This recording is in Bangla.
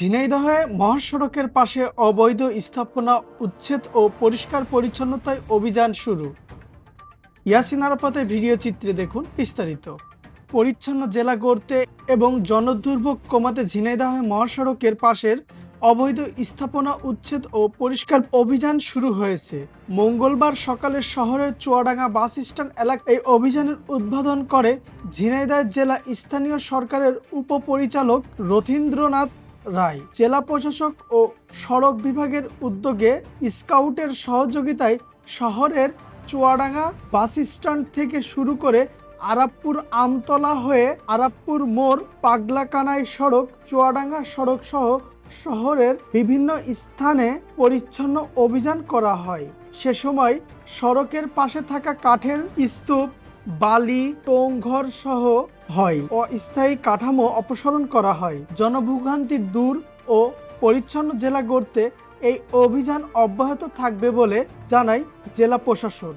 ঝিনাইদহে মহাসড়কের পাশে অবৈধ স্থাপনা, উচ্ছেদ ও পরিষ্কার পরিচ্ছন্নতায় অভিযান শুরু। ইয়াসিন আরাফাতের ভিডিও চিত্রে দেখুন বিস্তারিত। পরিচ্ছন্ন জেলা গড়তে এবং জনদুর্ভোগ কমাতে ঝিনাইদহ মহাসড়কের পাশের অবৈধ স্থাপনা, উচ্ছেদ ও পরিষ্কার অভিযান শুরু হয়েছে। মঙ্গলবার সকালে শহরের চুয়াডাঙ্গা বাস স্ট্যান্ড এলাকায় এই অভিযানের উদ্বোধন করে ঝিনাইদহ জেলা স্থানীয় সরকারের উপপরিচালক রথীন্দ্রনাথ রায়। জেলা প্রশাসক ও সড়ক বিভাগের উদ্যোগে স্কাউটের সহযোগিতায় শহরের চুয়াডাঙ্গা বাস স্ট্যান্ড থেকে শুরু করে আরাপপুর আমতলা হয়ে আরাপপুর মোড়, পাগলাকানাই সড়ক, চুয়াডাঙ্গা সড়ক সহ শহরের বিভিন্ন স্থানে পরিচ্ছন্ন অভিযান করা হয়। সে সময় সড়কের পাশে থাকা কাঠের স্তূপ বালি টোংঘর সহ হয়। অস্থায়ী কাঠামো অপসারণ করা হয়। জনভোগান্তি দূর ও পরিচ্ছন্ন জেলা গড়তে এই অভিযান অব্যাহত থাকবে বলে জানায় জেলা প্রশাসন।